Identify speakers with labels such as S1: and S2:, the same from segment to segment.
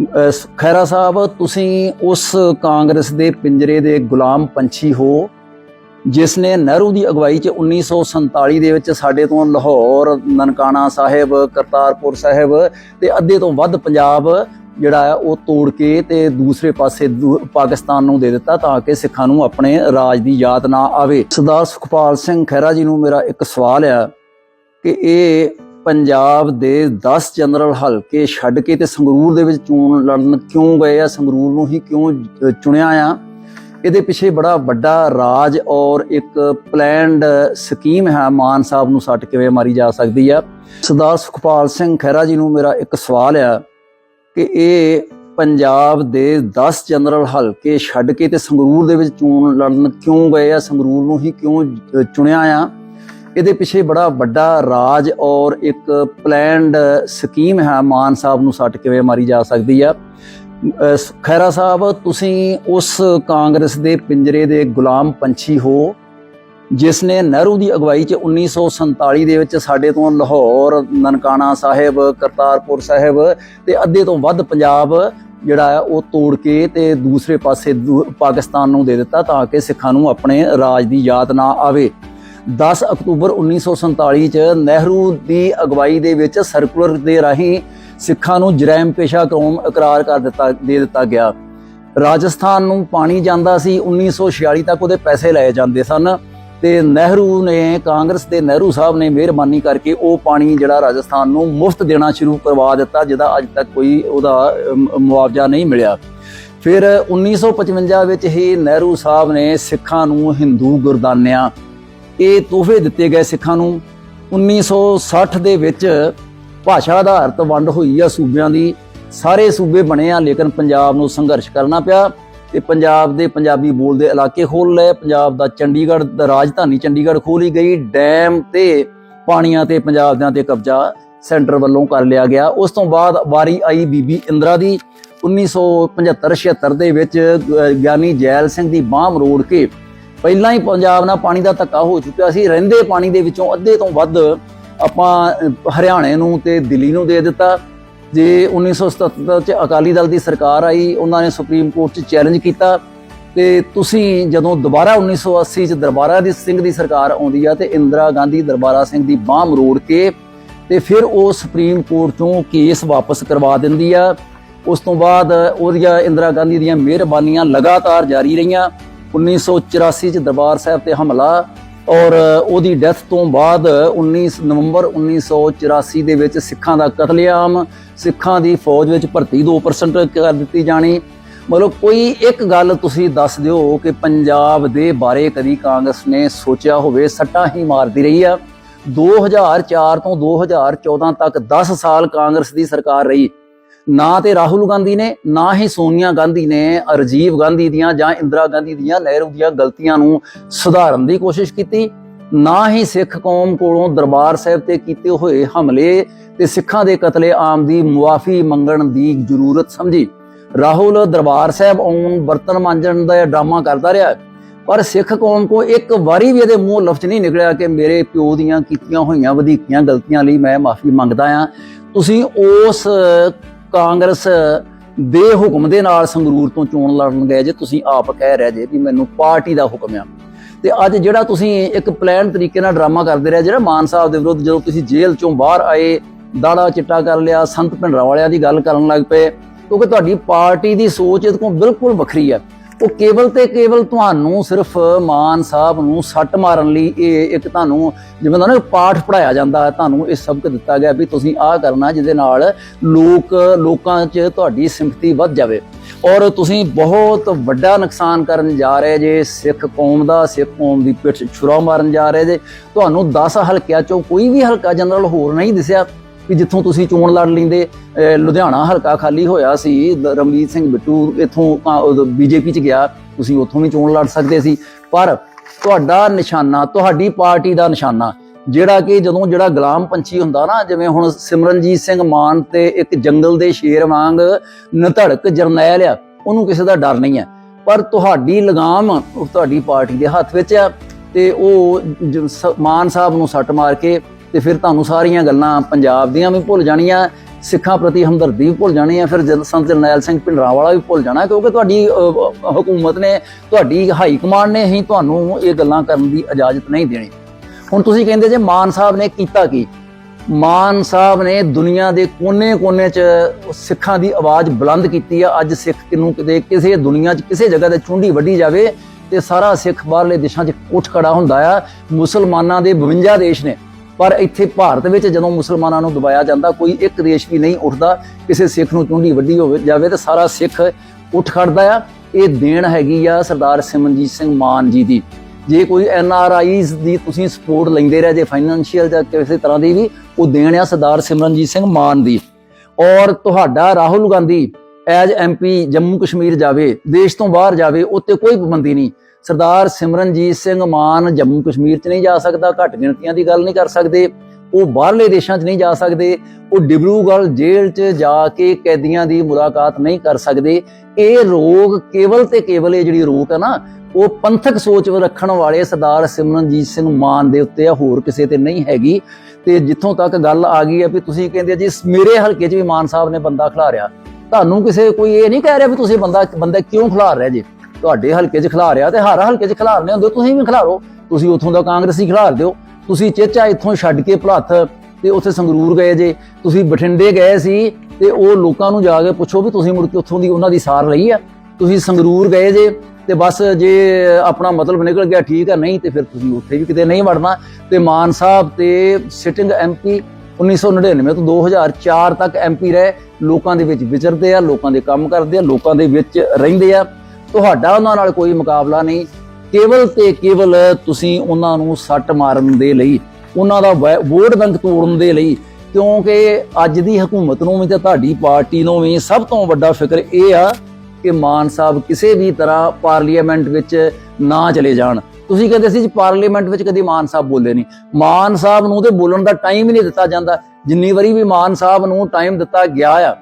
S1: ਅਹ ਖੈਰਾ ਸਾਹਿਬ, ਤੁਸੀਂ ਉਸ ਕਾਂਗਰਸ ਦੇ ਪਿੰਜਰੇ ਦੇ ਗੁਲਾਮ ਪੰਛੀ ਹੋ, ਜਿਸ ਨੇ ਨਹਿਰੂ ਦੀ ਅਗਵਾਈ 'ਚ 1947 ਦੇ ਵਿੱਚ ਸਾਡੇ ਤੋਂ ਲਾਹੌਰ, ਨਨਕਾਣਾ ਸਾਹਿਬ, ਕਰਤਾਰਪੁਰ ਸਾਹਿਬ ਤੇ ਅੱਧੇ ਤੋਂ ਵੱਧ ਪੰਜਾਬ ਜਿਹੜਾ ਹੈ, ਉਹ ਤੋੜ ਕੇ ਤੇ ਦੂਸਰੇ ਪਾਸੇ ਦੂ- ਪਾਕਿਸਤਾਨ ਨੂੰ ਦੇ ਦਿੱਤਾ ਤਾਂ ਕਿ ਸਿੱਖਾਂ ਨੂੰ ਆਪਣੇ ਰਾਜ ਦੀ ਯਾਦ ਨਾ ਆਵੇ। ਸਰਦਾਰ ਸੁਖਪਾਲ ਸਿੰਘ ਖਹਿਰਾ ਜੀ ਨੂੰ ਮੇਰਾ ਇੱਕ ਸਵਾਲ ਆ ਕਿ ਇਹ ਪੰਜਾਬ ਦੇ 10 ਜਨਰਲ ਹਲਕੇ ਛੱਡ ਕੇ ਤੇ ਸੰਗਰੂਰ ਦੇ ਵਿੱਚ ਚੋਣ ਲੜਨ ਕਿਉਂ ਗਏ ਆ? ਸੰਗਰੂਰ ਨੂੰ ਹੀ ਕਿਉਂ ਚੁਣਿਆ ਆ? ਇਹਦੇ ਪਿੱਛੇ ਬੜਾ ਵੱਡਾ ਰਾਜ ਔਰ ਇੱਕ ਪਲੈਨਡ ਸਕੀਮ ਹੈ, ਮਾਨ ਸਾਹਿਬ ਨੂੰ ਸੱਟ ਕਿਵੇਂ ਮਾਰੀ ਜਾ ਸਕਦੀ ਆ? ਸਰਦਾਰ ਸੁਖਪਾਲ ਸਿੰਘ ਖਹਿਰਾ ਜੀ ਨੂੰ ਮੇਰਾ ਇੱਕ ਸਵਾਲ ਆ ਕਿ ਇਹ ਪੰਜਾਬ ਦੇ 10 ਜਨਰਲ ਹਲਕੇ ਛੱਡ ਕੇ ਤੇ ਸੰਗਰੂਰ ਦੇ ਵਿੱਚ ਚੋਣ ਲੜਨ ਕਿਉਂ ਗਏ ਆ? ਸੰਗਰੂਰ ਨੂੰ ਹੀ ਕਿਉਂ ਚੁਣਿਆ ਆ? ਇਹਦੇ ਪਿੱਛੇ ਬੜਾ ਵੱਡਾ ਰਾਜ ਔਰ ਇੱਕ ਪਲੈਨਡ ਸਕੀਮ ਹੈ, ਮਾਨ ਸਾਹਿਬ ਨੂੰ ਸੱਟ ਕਿਵੇਂ ਮਾਰੀ ਜਾ ਸਕਦੀ ਆ। ਅਹ ਖੈਰਾ ਸਾਹਿਬ, ਤੁਸੀਂ ਉਸ ਕਾਂਗਰਸ ਦੇ ਪਿੰਜਰੇ ਦੇ ਗੁਲਾਮ ਪੰਛੀ ਹੋ, ਜਿਸ ਨੇ ਨਹਿਰੂ ਦੀ ਅਗਵਾਈ 'ਚ 1947 ਦੇ ਵਿੱਚ ਸਾਡੇ ਤੋਂ ਲਾਹੌਰ, ਨਨਕਾਣਾ ਸਾਹਿਬ, ਕਰਤਾਰਪੁਰ ਸਾਹਿਬ ਤੇ ਅੱਧੇ ਤੋਂ ਵੱਧ ਪੰਜਾਬ ਜਿਹੜਾ ਉਹ ਤੋੜ ਕੇ ਤੇ ਦੂਸਰੇ ਪਾਸੇ ਦੂ- ਪਾਕਿਸਤਾਨ ਨੂੰ ਦੇ ਦਿੱਤਾ ਤਾਂ ਕਿ ਸਿੱਖਾਂ ਨੂੰ ਆਪਣੇ ਰਾਜ ਦੀ ਯਾਦ ਨਾ ਆਵੇ। 10 ਅਕਤੂਬਰ 1947 ਚ ਨਹਿਰੂ ਦੀ ਅਗਵਾਈ ਦੇ ਵਿੱਚ ਸਰਕੂਲਰ ਦੇ ਰਾਹੀਂ ਸਿੱਖਾਂ ਨੂੰ ਜਰਾਇਮ ਪੇਸ਼ਾ ਕੌਮ ਇਕਰਾਰ ਕਰ ਦਿੱਤਾ, ਦੇ ਦਿੱਤਾ ਗਿਆ। ਰਾਜਸਥਾਨ ਨੂੰ ਪਾਣੀ ਜਾਂਦਾ ਸੀ 1946 ਤੱਕ ਉਹਦੇ ਪੈਸੇ ਲਏ ਜਾਂਦੇ ਸਨ ਤੇ ਨਹਿਰੂ ਨੇ, ਕਾਂਗਰਸ ਦੇ ਨਹਿਰੂ ਸਾਹਿਬ ਨੇ ਮਿਹਰਬਾਨੀ ਕਰਕੇ ਉਹ ਪਾਣੀ ਜਿਹੜਾ ਰਾਜਸਥਾਨ ਨੂੰ ਮੁਫਤ ਦੇਣਾ ਸ਼ੁਰੂ ਕਰਵਾ ਦਿੱਤਾ, ਜਿਹਦਾ ਅੱਜ ਤੱਕ ਕੋਈ ਉਹਦਾ ਮੁਆਵਜ਼ਾ ਨਹੀਂ ਮਿਲਿਆ। ਫਿਰ 1955 ਵਿੱਚ ਹੀ ਨਹਿਰੂ ਸਾਹਿਬ ਨੇ ਸਿੱਖਾਂ ਨੂੰ ਹਿੰਦੂ ਗੁਰਦਾਨਿਆਂ ਇਹ ਤੋਹਫੇ ਦਿੱਤੇ ਗਏ ਸਿੱਖਾਂ ਨੂੰ। 1960 ਦੇ ਵਿੱਚ ਭਾਸ਼ਾ ਆਧਾਰਿਤ ਵੰਡ ਹੋਈ ਆ ਸੂਬਿਆਂ ਦੀ। ਸਾਰੇ ਸੂਬੇ ਬਣੇ ਆ, ਲੇਕਿਨ ਪੰਜਾਬ ਨੂੰ ਸੰਘਰਸ਼ ਕਰਨਾ ਪਿਆ ਤੇ ਪੰਜਾਬ ਦੇ ਪੰਜਾਬੀ ਬੋਲਦੇ ਇਲਾਕੇ ਖੋਲ ਲਏ। ਪੰਜਾਬ ਦਾ ਚੰਡੀਗੜ੍ਹ, ਦਾ ਰਾਜਧਾਨੀ ਚੰਡੀਗੜ੍ਹ ਖੋਲੀ ਗਈ। ਡੈਮ ਤੇ ਪਾਣੀਆਂ ਤੇ ਪੰਜਾਬ ਦਿਆਂ ਤੇ ਕਬਜ਼ਾ ਸੈਂਟਰ ਵੱਲੋਂ ਕਰ ਲਿਆ ਗਿਆ। ਉਸ ਤੋਂ ਬਾਅਦ ਵਾਰੀ ਆਈ ਬੀਬੀ ਇੰਦਰਾ ਦੀ। 1975-76 ਦੇ ਵਿੱਚ ਗਿਆਨੀ ਜੈਲ ਸਿੰਘ ਦੀ ਬਾਹ ਮਰੋੜ ਕੇ ਪਹਿਲਾਂ ਹੀ ਪੰਜਾਬ ਨਾਲ ਪਾਣੀ ਦਾ ਧੱਕਾ ਹੋ ਚੁੱਕਿਆ ਸੀ, ਰਹਿੰਦੇ ਪਾਣੀ ਦੇ ਵਿੱਚੋਂ ਅੱਧੇ ਤੋਂ ਵੱਧ ਆਪਾਂ ਹਰਿਆਣੇ ਨੂੰ ਤੇ ਦਿੱਲੀ ਨੂੰ ਦੇ ਦਿੱਤਾ। ਜੇ 1977 ਚ ਅਕਾਲੀ ਦਲ ਦੀ ਸਰਕਾਰ ਆਈ, ਉਹਨਾਂ ਨੇ ਸੁਪਰੀਮ ਕੋਰਟ 'ਚ ਚੈਲੰਜ ਕੀਤਾ। ਤੇ ਤੁਸੀਂ ਜਦੋਂ ਦੁਬਾਰਾ 1980 ਚ ਦਰਬਾਰਾ ਦੀ ਸਿੰਘ ਦੀ ਸਰਕਾਰ ਆਉਂਦੀ ਆ ਤੇ ਇੰਦਰਾ ਗਾਂਧੀ ਦਰਬਾਰਾ ਸਿੰਘ ਦੀ ਬਾਹ ਮਰੋੜ ਕੇ ਤੇ ਫਿਰ ਉਹ ਸੁਪਰੀਮ ਕੋਰਟ ਤੋਂ ਕੇਸ ਵਾਪਸ ਕਰਵਾ ਦਿੰਦੀ ਆ। ਉਸ ਤੋਂ ਬਾਅਦ ਉਹਦੀਆਂ ਇੰਦਰਾ ਗਾਂਧੀ ਦੀਆਂ ਮਿਹਰਬਾਨੀਆਂ ਲਗਾਤਾਰ ਜਾਰੀ ਰਹੀਆਂ। 1984 ਚ ਦਰਬਾਰ ਸਾਹਿਬ ਤੇ ਹਮਲਾ ਔਰ ਉਹਦੀ ਡੈਥ ਤੋਂ ਬਾਅਦ 19 ਨਵੰਬਰ 1984 ਦੇ ਵਿੱਚ ਸਿੱਖਾਂ ਦਾ ਕਤਲੇਆਮ, ਸਿੱਖਾਂ ਦੀ ਫੌਜ ਵਿੱਚ ਭਰਤੀ 2% ਕਰ ਦਿੱਤੀ ਜਾਣੀ। ਮਤਲਬ ਕੋਈ ਇੱਕ ਗੱਲ ਤੁਸੀਂ ਦੱਸ ਦਿਓ ਕਿ ਪੰਜਾਬ ਦੇ ਬਾਰੇ ਕਦੀ ਕਾਂਗਰਸ ਨੇ ਸੋਚਿਆ ਹੋਵੇ, ਸੱਟਾਂ ਹੀ ਮਾਰਦੀ ਰਹੀ ਆ। 2004 ਤੋਂ 2014 ਤੱਕ 10 ਸਾਲ ਕਾਂਗਰਸ ਦੀ ਸਰਕਾਰ ਰਹੀ। ਨਾ ਤੇ ਰਾਹੁਲ ਗਾਂਧੀ ਨੇ, ਨਾ ਹੀ ਸੋਨੀਆ ਗਾਂਧੀ ਨੇ ਰਾਜੀਵ ਗਾਂਧੀ ਦੀਆਂ ਜਾਂ ਇੰਦਰਾ ਗਾਂਧੀ ਦੀਆਂ ਨਹਿਰੂ ਦੀਆਂ ਗਲਤੀਆਂ ਨੂੰ ਸੁਧਾਰਨ ਦੀ ਕੋਸ਼ਿਸ਼ ਕੀਤੀ। ਨਾ ਹੀ ਸਿੱਖ ਕੌਮ ਕੋਲੋਂ ਦਰਬਾਰ ਸਾਹਿਬ ਤੇ ਕੀਤੇ ਹੋਏ ਹਮਲੇ ਤੇ ਸਿੱਖਾਂ ਦੇ ਕਤਲੇਆਮ ਦੀ ਮੁਆਫੀ ਮੰਗਣ ਦੀ ਜ਼ਰੂਰਤ ਸਮਝੀ। ਰਾਹੁਲ ਦਰਬਾਰ ਸਾਹਿਬ ਆਉਣ, ਬਰਤਨ ਮਾਂਜਣ ਦਾ ਡਰਾਮਾ ਕਰਦਾ ਰਿਹਾ। ਪਰ ਸਿੱਖ ਕੌਮ ਕੋ ਇੱਕ ਵਾਰੀ ਵੀ ਇਹਦੇ ਮੂੰਹ ਲਫ਼ਜ਼ ਨਹੀਂ ਨਿਕਲਿਆ ਕਿ ਮੇਰੇ ਪਿਓ ਦੀਆਂ ਕੀਤੀਆਂ ਹੋਈਆਂ ਵਧੀਕੀਆਂ ਗਲਤੀਆਂ ਲਈ ਮੈਂ ਮਾਫੀ ਮੰਗਦਾ ਆ ਤੁਸੀਂ ਉਸ ਕਾਂਗਰਸ ਦੇ ਹੁਕਮ ਦੇ ਨਾਲ ਸੰਗਰੂਰ ਤੋਂ ਚੋਣ ਲੜਨ ਗਏ ਜੇ, ਤੁਸੀਂ ਆਪ ਕਹਿ ਰਹੇ ਜੇ ਵੀ ਮੈਨੂੰ ਪਾਰਟੀ ਦਾ ਹੁਕਮ ਆ। ਤੇ ਅੱਜ ਜਿਹੜਾ ਤੁਸੀਂ ਇੱਕ ਪਲਾਨ ਤਰੀਕੇ ਨਾਲ ਡਰਾਮਾ ਕਰਦੇ ਰਹੇ ਜਿਹੜਾ ਮਾਨ ਸਾਹਿਬ ਦੇ ਵਿਰੁੱਧ ਜਦੋਂ ਤੁਸੀਂ ਜੇਲ੍ਹ ਚੋਂ ਬਾਹਰ ਆਏ, ਦਾੜਾ ਚਿੱਟਾ ਕਰ ਲਿਆ, ਸੰਤ ਭਿੰਡਰਾ ਵਾਲਿਆਂ ਦੀ ਗੱਲ ਕਰਨ ਲੱਗ ਪਏ, ਕਿਉਂਕਿ ਤੁਹਾਡੀ ਪਾਰਟੀ ਦੀ ਸੋਚ ਇਹਦੇ ਕੋਲ ਬਿਲਕੁਲ ਵੱਖਰੀ ਆ। ਉਹ ਕੇਵਲ ਤੇ ਕੇਵਲ ਤੁਹਾਨੂੰ ਸਿਰਫ ਮਾਨ ਸਾਹਿਬ ਨੂੰ ਸੱਟ ਮਾਰਨ ਲਈ ਇਹ ਇੱਕ ਤੁਹਾਨੂੰ ਜਿਵੇਂ ਨਾ ਪਾਠ ਪੜਾਇਆ ਜਾਂਦਾ ਹੈ, ਤੁਹਾਨੂੰ ਇਹ ਸਬਕ ਦਿੱਤਾ ਗਿਆ ਵੀ ਤੁਸੀਂ ਆਹ ਕਰਨਾ ਜਿਹਦੇ ਨਾਲ ਲੋਕ, ਲੋਕਾਂ 'ਚ ਤੁਹਾਡੀ ਸਿੰਪਥੀ ਵੱਧ ਜਾਵੇ। ਔਰ ਤੁਸੀਂ ਬਹੁਤ ਵੱਡਾ ਨੁਕਸਾਨ ਕਰਨ ਜਾ ਰਹੇ ਜੇ, ਸਿੱਖ ਕੌਮ ਦਾ, ਸਿੱਖ ਕੌਮ ਦੀ ਪਿੱਠ ਛੁਰਾ ਮਾਰਨ ਜਾ ਰਹੇ ਜੇ। ਤੁਹਾਨੂੰ 10 ਹਲਕਿਆਂ 'ਚੋਂ ਕੋਈ ਵੀ ਹਲਕਾ ਜਨਰਲ ਹੋਰ ਨਹੀਂ ਦਿਸਿਆ। ਵੀ ਜਿੱਥੋਂ ਤੁਸੀਂ ਚੋਣ ਲੜ ਲੈਂਦੇ ਲੁਧਿਆਣਾ ਹਲਕਾ ਖਾਲੀ ਹੋਇਆ ਸੀ, ਦ- ਸਿੰਘ ਬਿੱਟੂ ਇਥੋਂ ਬੀਜੇਪੀ ਚ ਗਿਆ, ਤੁਸੀਂ ਉੱਥੋਂ ਵੀ ਚੋਣ ਲੜ ਸਕਦੇ ਸੀ। ਪਰ ਤੁਹਾਡਾ ਨਿਸ਼ਾਨਾ, ਤੁਹਾਡੀ ਪਾਰਟੀ ਦਾ ਨਿਸ਼ਾਨਾ, ਜਿਹੜਾ ਕਿ ਜਦੋਂ ਜਿਹੜਾ ਗੁਲਾਮ ਪੰਛੀ ਹੁੰਦਾ ਨਾ, ਜਿਵੇਂ ਹੁਣ ਸਿਮਰਨਜੀਤ ਸਿੰਘ ਮਾਨ ਤੇ ਇੱਕ ਜੰਗਲ ਦੇ ਸ਼ੇਰ ਵਾਂਗ ਨਧੜਕ ਜਰਨੈਲ ਆ, ਉਹਨੂੰ ਕਿਸੇ ਦਾ ਡਰ ਨਹੀਂ ਹੈ। ਪਰ ਤੁਹਾਡੀ ਲਗਾਮ ਤੁਹਾਡੀ ਪਾਰਟੀ ਦੇ ਹੱਥ ਵਿੱਚ ਆ, ਤੇ ਉਹ ਮਾਨ ਸਾਹਿਬ ਨੂੰ ਸੱਟ ਮਾਰ ਕੇ ਤੇ ਫਿਰ ਤੁਹਾਨੂੰ ਸਾਰੀਆਂ ਗੱਲਾਂ ਪੰਜਾਬ ਦੀਆਂ ਵੀ ਭੁੱਲ ਜਾਣੀਆਂ, ਸਿੱਖਾਂ ਪ੍ਰਤੀ ਹਮਦਰਦੀ ਵੀ ਭੁੱਲ ਜਾਣੀ ਆ ਫਿਰ ਜਨ ਸੰਤ ਜਰਨੈਲ ਸਿੰਘ ਭਿੰਡਰਾਂਵਾਲਾ ਵੀ ਭੁੱਲ ਜਾਣਾ, ਕਿਉਂਕਿ ਤੁਹਾਡੀ ਹਕੂਮਤ ਨੇ, ਤੁਹਾਡੀ ਹਾਈ ਕਮਾਂਡ ਨੇ ਹੀ ਤੁਹਾਨੂੰ ਇਹ ਗੱਲਾਂ ਕਰਨ ਦੀ ਇਜਾਜ਼ਤ ਨਹੀਂ ਦੇਣੀ। ਹੁਣ ਤੁਸੀਂ ਕਹਿੰਦੇ ਜੇ ਮਾਨ ਸਾਹਿਬ ਨੇ ਕੀਤਾ ਕੀ? ਮਾਨ ਸਾਹਿਬ ਨੇ ਦੁਨੀਆ ਦੇ ਕੋਨੇ-ਕੋਨੇ 'ਚ ਸਿੱਖਾਂ ਦੀ ਆਵਾਜ਼ ਬੁਲੰਦ ਕੀਤੀ ਆ, ਅੱਜ ਸਿੱਖ ਕਿਨੂੰ ਕਿਤੇ ਕਿਸੇ ਦੁਨੀਆ 'ਚ ਕਿਸੇ ਜਗ੍ਹਾ ਤੇ ਚੁੰਡੀ ਵੱਢੀ ਜਾਵੇ ਤੇ ਸਾਰਾ ਸਿੱਖ ਬਾਹਰਲੇ ਦੇਸ਼ਾਂ 'ਚ ਕੁੱਠ ਖੜਾ ਹੁੰਦਾ ਆ, ਮੁਸਲਮਾਨਾਂ ਦੇ 52 ਦੇਸ਼ ਨੇ। ਪਰ ਇੱਥੇ ਭਾਰਤ ਵਿੱਚ ਜਦੋਂ ਮੁਸਲਮਾਨਾਂ ਨੂੰ ਦਬਾਇਆ ਜਾਂਦਾ, ਕੋਈ ਇੱਕ ਦੇਸ਼ ਵੀ ਨਹੀਂ ਉੱਠਦਾ, ਕਿਸੇ ਸਿੱਖ ਨੂੰ ਚੁੰਡੀ ਵੱਢੀ ਹੋਵੇ ਜਾਵੇ ਤਾਂ ਸਾਰਾ ਸਿੱਖ ਉੱਠ ਖੜਦਾ ਆ। ਇਹ ਦੇਣ ਹੈਗੀ ਆ ਸਰਦਾਰ ਸਿਮਰਨਜੀਤ ਸਿੰਘ ਮਾਨ ਜੀ ਦੀ। ਜੇ ਕੋਈ ਐਨ ਆਰ ਆਈਜ਼ ਦੀ ਤੁਸੀਂ ਸਪੋਰਟ ਲੈਂਦੇ ਰਹੇ, ਜੇ ਫਾਈਨੈਂਸ਼ੀਅਲ ਜਾਂ ਕਿਸੇ ਤਰ੍ਹਾਂ ਦੀ ਵੀ, ਉਹ ਦੇਣ ਆ ਸਰਦਾਰ ਸਿਮਰਨਜੀਤ ਸਿੰਘ ਮਾਨ ਦੀ। ਔਰ ਤੁਹਾਡਾ ਰਾਹੁਲ ਗਾਂਧੀ ਐਜ ਐਮਪੀ ਜੰਮੂ ਕਸ਼ਮੀਰ ਜਾਵੇ, ਦੇਸ਼ ਤੋਂ ਬਾਹਰ ਜਾਵੇ ਉੱਤੇ ਕੋਈ ਪਾਬੰਦੀ ਨਹੀਂ। ਸਰਦਾਰ ਸਿਮਰਨਜੀਤ ਸਿੰਘ ਮਾਨ ਜੰਮੂ ਕਸ਼ਮੀਰ 'ਚ ਨਹੀਂ ਜਾ ਸਕਦਾ, ਘੱਟ ਗਿਣਤੀਆਂ ਦੀ ਗੱਲ ਨਹੀਂ ਕਰ ਸਕਦੇ, ਉਹ ਬਾਹਰਲੇ ਦੇਸ਼ਾਂ 'ਚ ਨਹੀਂ ਜਾ ਸਕਦੇ, ਉਹ ਡਿਬਰੂਗੜ੍ਹ ਜੇਲ੍ਹ 'ਚ ਜਾ ਕੇ ਕੈਦੀਆਂ ਦੀ ਮੁਲਾਕਾਤ ਨਹੀਂ ਕਰ ਸਕਦੇ। ਇਹ ਰੋਗ ਕੇਵਲ ਤੇ ਕੇਵਲ ਇਹ ਜਿਹੜੀ ਰੋਕ ਹੈ ਨਾ, ਉਹ ਪੰਥਕ ਸੋਚ ਰੱਖਣ ਵਾਲੇ ਸਰਦਾਰ ਸਿਮਰਨਜੀਤ ਸਿੰਘ ਮਾਨ ਦੇ ਉੱਤੇ ਆ, ਹੋਰ ਕਿਸੇ ਤੇ ਨਹੀਂ ਹੈਗੀ। ਤੇ ਜਿੱਥੋਂ ਤੱਕ ਗੱਲ ਆ ਗਈ ਹੈ ਵੀ ਤੁਸੀਂ ਕਹਿੰਦੇ ਜੀ, ਮੇਰੇ ਹਲਕੇ 'ਚ ਵੀ ਮਾਨ ਸਾਹਿਬ ਨੇ ਬੰਦਾ ਖਿਲਾ ਰਿਹਾ ਤੁਹਾਨੂੰ ਕਿਸੇ ਕੋਈ ਇਹ ਨਹੀਂ ਕਹਿ ਰਿਹਾ ਵੀ ਤੁਸੀਂ ਬੰਦਾ ਬੰਦਾ ਕਿਉਂ ਖਿਲਾ ਰਿਹਾ ਜੀ? ਤੁਹਾਡੇ ਹਲਕੇ 'ਚ ਖਿਲਾ ਰਿਹਾ ਤੇ ਹਰ ਹਲਕੇ 'ਚ ਖਿਲਾਰਨੇ ਹੁੰਦੇ, ਤੁਸੀਂ ਵੀ ਖਿਲਾਰੋ। ਤੁਸੀਂ ਉੱਥੋਂ ਦਾ ਕਾਂਗਰਸੀ ਖਿਲਾਰ ਦਿਓ। ਤੁਸੀਂ ਚੇਚਾ ਇੱਥੋਂ ਛੱਡ ਕੇ ਭਲੱਥ ਤੇ ਉੱਥੇ ਸੰਗਰੂਰ ਗਏ ਜੇ। ਤੁਸੀਂ ਬਠਿੰਡੇ ਗਏ ਸੀ ਤੇ ਉਹ ਲੋਕਾਂ ਨੂੰ ਜਾ ਕੇ ਪੁੱਛੋ ਵੀ ਤੁਸੀਂ ਮੁੜ ਕੇ ਉੱਥੋਂ ਦੀ ਉਹਨਾਂ ਦੀ ਸਾਰ ਲਈ ਆ। ਤੁਸੀਂ ਸੰਗਰੂਰ ਗਏ ਜੇ ਤੇ ਬਸ ਜੇ ਆਪਣਾ ਮਤਲਬ ਨਿਕਲ ਗਿਆ ਠੀਕ ਆ, ਨਹੀਂ ਤੇ ਫਿਰ ਤੁਸੀਂ ਉੱਥੇ ਵੀ ਕਿਤੇ ਨਹੀਂ ਵੜਨਾ। ਤੇ ਮਾਨ ਸਾਹਿਬ ਤੇ ਸਿਟਿੰਗ ਐਮਪੀ 1999 ਤੋਂ 2004 ਤੱਕ ਐਮਪੀ ਰਹੇ। ਲੋਕਾਂ ਦੇ ਵਿੱਚ ਵਿਚਰਦੇ ਆ, ਲੋਕਾਂ ਦੇ ਕੰਮ ਕਰਦੇ ਆ, ਲੋਕਾਂ ਦੇ ਵਿੱਚ ਰਹਿੰਦੇ ਆ। ਤੁਹਾਡਾ ਉਹਨਾਂ ਨਾਲ ਕੋਈ ਮੁਕਾਬਲਾ ਨਹੀਂ। ਕੇਵਲ ਤੇ ਕੇਵਲ ਤੁਸੀਂ ਉਹਨਾਂ ਨੂੰ ਸੱਟ ਮਾਰਨ ਦੇ ਲਈ, ਉਹਨਾਂ ਦਾ ਵੋਟ ਬੈਂਕ ਤੋੜਨ ਦੇ ਲਈ, ਕਿਉਂਕਿ ਅੱਜ ਦੀ ਹਕੂਮਤ ਨੂੰ ਵੀ ਤੇ ਤੁਹਾਡੀ ਪਾਰਟੀ ਨੂੰ ਵੀ ਸਭ ਤੋਂ ਵੱਡਾ ਫਿਕਰ ਇਹ ਆ ਕਿ ਮਾਨ ਸਾਹਿਬ ਕਿਸੇ ਵੀ ਤਰ੍ਹਾਂ ਪਾਰਲੀਮੈਂਟ ਵਿੱਚ ਨਾ ਚਲੇ ਜਾਣ। ਤੁਸੀਂ ਕਹਿੰਦੇ ਸੀ ਜੀ ਪਾਰਲੀਮੈਂਟ ਵਿੱਚ ਕਦੀ ਮਾਨ ਸਾਹਿਬ ਬੋਲੇ ਨਹੀਂ। ਮਾਨ ਸਾਹਿਬ ਨੂੰ ਤੇ ਬੋਲਣ ਦਾ ਟਾਈਮ ਹੀ ਨਹੀਂ ਦਿੱਤਾ ਜਾਂਦਾ। ਜਿੰਨੀ ਵਾਰੀ ਵੀ ਮਾਨ ਸਾਹਿਬ ਨੂੰ ਟਾਈਮ ਦਿੱਤਾ ਗਿਆ ਆ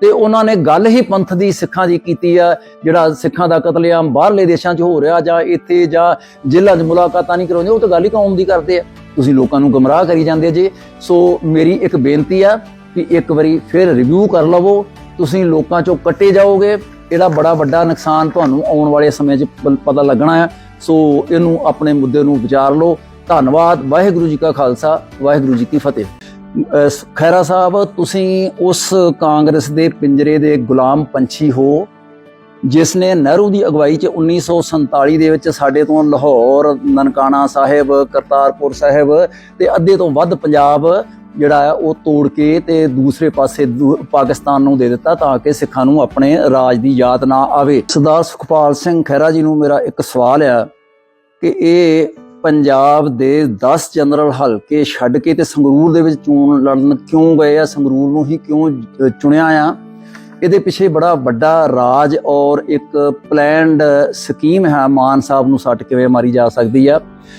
S1: ਤੇ ਉਹਨਾਂ ਨੇ ਗੱਲ ਹੀ ਪੰਥ ਦੀ ਸਿੱਖਾਂ ਦੀ ਕੀਤੀ ਆ, ਜਿਹੜਾ ਸਿੱਖਾਂ ਦਾ ਕਤਲੇਆਮ ਬਾਹਰਲੇ ਦੇਸ਼ਾਂ 'ਚ ਹੋ ਰਿਹਾ ਜਾਂ ਇੱਥੇ ਜਾਂ ਜ਼ਿਲ੍ਹਾ 'ਚ ਮੁਲਾਕਾਤਾਂ ਨਹੀਂ ਕਰਾਉਂਦੇ, ਉਹ ਤਾਂ ਗੱਲ ਹੀ ਕੌਮ ਦੀ ਕਰਦੇ ਆ। ਤੁਸੀਂ ਲੋਕਾਂ ਨੂੰ ਗਮਰਾਹ ਕਰੀ ਜਾਂਦੇ ਜੇ। ਸੋ ਮੇਰੀ ਇੱਕ ਬੇਨਤੀ ਆ ਕਿ ਇੱਕ ਵਾਰੀ ਫਿਰ ਰਿਵਿਊ ਕਰ ਲਵੋ। ਤੁਸੀਂ ਲੋਕਾਂ 'ਚੋਂ ਕੱਟੇ ਜਾਓਗੇ। ਇਹਦਾ ਬੜਾ ਵੱਡਾ ਨੁਕਸਾਨ ਤੁਹਾਨੂੰ ਆਉਣ ਵਾਲੇ ਸਮੇਂ 'ਚ ਪਤਾ ਲੱਗਣਾ ਆ। ਸੋ ਇਹਨੂੰ ਆਪਣੇ ਮੁੱਦੇ ਨੂੰ ਵਿਚਾਰ ਲਓ। ਧੰਨਵਾਦ। ਵਾਹਿਗੁਰੂ ਜੀ ਕਾ ਖਾਲਸਾ। ਵਾਹਿਗੁਰੂ ਜੀ ਕੀ ਫਤਿਹ। ਖੈਰਾ ਸਾਹਿਬ, ਤੁਸੀਂ ਉਸ ਕਾਂਗਰਸ ਦੇ ਪਿੰਜਰੇ ਦੇ ਗੁਲਾਮ ਪੰਛੀ ਹੋ, ਜਿਸ ਨੇ ਨਹਿਰੂ ਦੀ ਅਗਵਾਈ 'ਚ 1947 ਦੇ ਵਿੱਚ ਸਾਡੇ ਤੋਂ ਲਾਹੌਰ, ਨਨਕਾਣਾ ਸਾਹਿਬ, ਕਰਤਾਰਪੁਰ ਸਾਹਿਬ ਤੇ ਅੱਧੇ ਤੋਂ ਵੱਧ ਪੰਜਾਬ ਜਿਹੜਾ ਹੈ, ਉਹ ਤੋੜ ਕੇ ਤੇ ਦੂਸਰੇ ਪਾਸੇ ਦੂ- ਪਾਕਿਸਤਾਨ ਨੂੰ ਦੇ ਦਿੱਤਾ ਤਾਂ ਕਿ ਸਿੱਖਾਂ ਨੂੰ ਆਪਣੇ ਰਾਜ ਦੀ ਯਾਦ ਨਾ ਆਵੇ। ਸਰਦਾਰ ਸੁਖਪਾਲ ਸਿੰਘ ਖਹਿਰਾ ਜੀ ਨੂੰ ਮੇਰਾ ਇੱਕ ਸਵਾਲ ਆ ਕਿ ਇਹ ਪੰਜਾਬ ਦੇ 10 ਜਨਰਲ ਹਲਕੇ ਛੱਡ ਕੇ ਤੇ ਸੰਗਰੂਰ ਦੇ ਵਿੱਚ ਚੋਣ ਲੜਨ ਕਿਉਂ ਗਏ ਆ? ਸੰਗਰੂਰ ਨੂੰ ਹੀ ਕਿਉਂ ਚੁਣਿਆ ਆ? ਇਹਦੇ ਪਿੱਛੇ ਬੜਾ ਵੱਡਾ ਰਾਜ ਔਰ ਇੱਕ ਪਲੈਨਡ ਸਕੀਮ ਹੈ, ਮਾਨ ਸਾਹਿਬ ਨੂੰ ਸੱਟ ਕਿਵੇਂ ਮਾਰੀ ਜਾ ਸਕਦੀ ਆ?